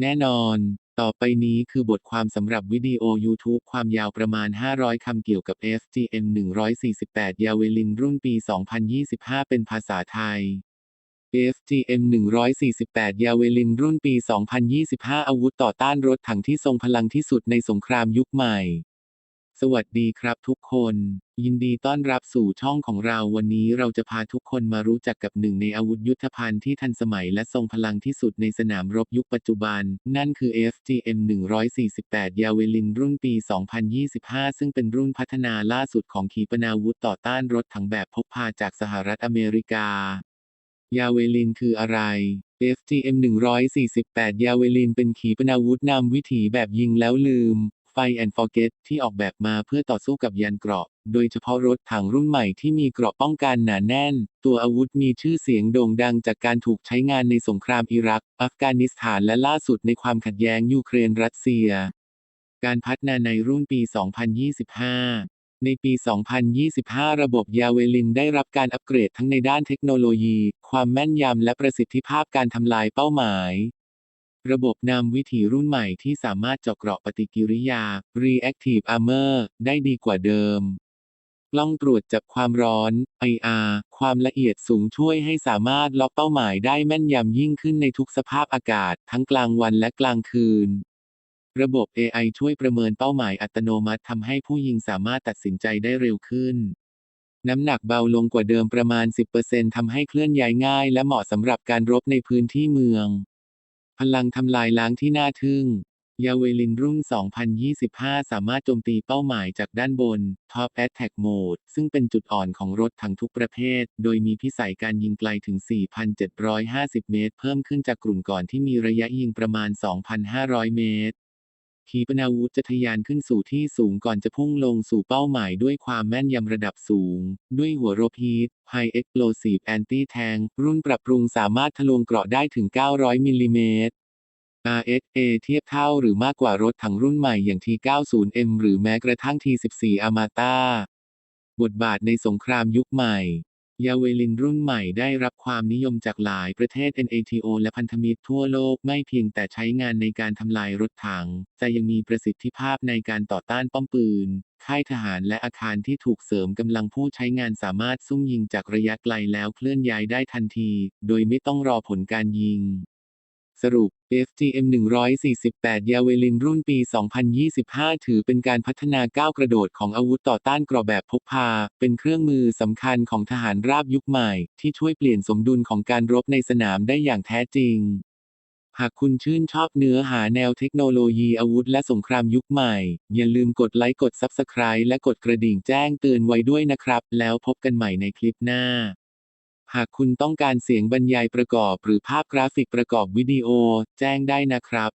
แน่นอน ต่อไปนี้คือบทความสำหรับวิดีโอ YouTube ความยาวประมาณ 500 คำเกี่ยวกับ FGM 148 ยาเวลินรุ่นปี 2025 เป็นภาษาไทย FGM 148 ยาเวลินรุ่นปี 2025 อาวุธต่อต้านรถถังที่ทรงพลังที่สุดในสงครามยุคใหม่ สวัสดีครับทุกคน ยินดีต้อนรับสู่ช่องของเราวันนี้เราจะพาทุกคนมารู้จักกับหนึ่งในอาวุธยุทธภัณฑ์ที่ทันสมัยและทรงพลังที่สุดในสนามรบยุคปัจจุบัน นั่นคือ FGM 148 ยาเวลินรุ่นปี 2025 ซึ่งเป็นรุ่นพัฒนาล่าสุดของขีปนาวุธต่อต้านรถถังแบบพกพาจากสหรัฐอเมริกา ยาเวลินคืออะไร FGM 148 ยาเวลินเป็นขีปนาวุธนำวิถีแบบยิงแล้วลืม ไฟแอนฟอร์เกตที่ออกแบบมาเพื่อต่อสู้กับยันเกราะ โดยเฉพาะรถถังรุ่นใหม่ที่มีเกราะป้องกันหนาแน่น ตัวอาวุธมีชื่อเสียงโด่งดังจากการถูกใช้งานในสงครามอิรัก อัฟกานิสถานและล่าสุดในความขัดแย้งยูเครนรัสเซีย การพัฒนาในรุ่นปี 2025ในปี 2025 ระบบยาเวลินได้รับการอัปเกรดทั้งในด้านเทคโนโลยี ความแม่นยำและประสิทธิภาพการทำลายเป้าหมาย ระบบนำวิถีรุ่นใหม่ที่สามารถเจาะเกราะปฏิกิริยา Reactive Armor ได้ดีกว่าเดิม กล้องตรวจจับความร้อน IR ความละเอียดสูงช่วยให้สามารถล็อกเป้าหมายได้แม่นยำยิ่งขึ้นในทุกสภาพอากาศ ทั้งกลางวันและกลางคืน ระบบ AI ช่วยประเมินเป้าหมายอัตโนมัติทำให้ผู้ยิงสามารถตัดสินใจได้เร็วขึ้นน้ำหนักเบาลงกว่าเดิมประมาณ 10%ทำให้เคลื่อนย้ายง่ายและเหมาะสำหรับการรบในพื้นที่เมือง พลังทำลายล้างที่น่าทึ่ง ยาเวลินรุ่น2025 สามารถโจมตีเป้าหมายจากด้านบน Top Attack Mode ซึ่งเป็นจุดอ่อนของรถทั้งทุกประเภท โดยมีพิสัยการยิงไกลถึง 4,750 เมตร เพิ่มขึ้นจากกลุ่มก่อนที่มีระยะยิงประมาณ 2,500 เมตร ขีปนาวุธจะทะยานขึ้นสู่ที่สูงก่อนจะพุ่งลงสู่เป้าหมายด้วยความแม่นยำระดับสูง ด้วยหัวรบฮีท High Explosive Anti-Tank รุ่นปรับปรุงสามารถทะลวงเกราะได้ถึง 900มิลลิเมตร RSA เทียบเท่าหรือมากกว่ารถถังรุ่นใหม่อย่าง T90M หรือแม้กระทั่ง T14 Armata บทบาทในสงครามยุคใหม่ ยาเวลินรุ่นใหม่ได้รับความนิยมจากหลายประเทศ NATO และพันธมิตรทั่วโลกไม่เพียงแต่ใช้งานในการทำลายรถถัง แต่ยังมีประสิทธิภาพในการต่อต้านป้อมปืน ค่ายทหารและอาคารที่ถูกเสริมกำลังผู้ใช้งานสามารถซุ่มยิงจากระยะไกลแล้วเคลื่อนย้ายได้ทันที โดยไม่ต้องรอผลการยิง สรุป FGM 148 ยาเวลินรุ่นปี 2025 ถือเป็นการพัฒนาก้าวกระโดดของอาวุธต่อต้านกระแบบพกพา เป็นเครื่องมือสำคัญของทหารราบยุคใหม่ ที่ช่วยเปลี่ยนสมดุลของการรบในสนามได้อย่างแท้จริง หากคุณชื่นชอบเนื้อหาแนวเทคโนโลยีอาวุธและสงครามยุคใหม่ อย่าลืมกดไลค์กด Subscribe และกดกระดิ่งแจ้งเตือนไว้ด้วยนะครับ แล้วพบกันใหม่ในคลิปหน้า หากคุณต้องการเสียงบรรยายประกอบหรือภาพกราฟิกประกอบวิดีโอ แจ้งได้นะครับ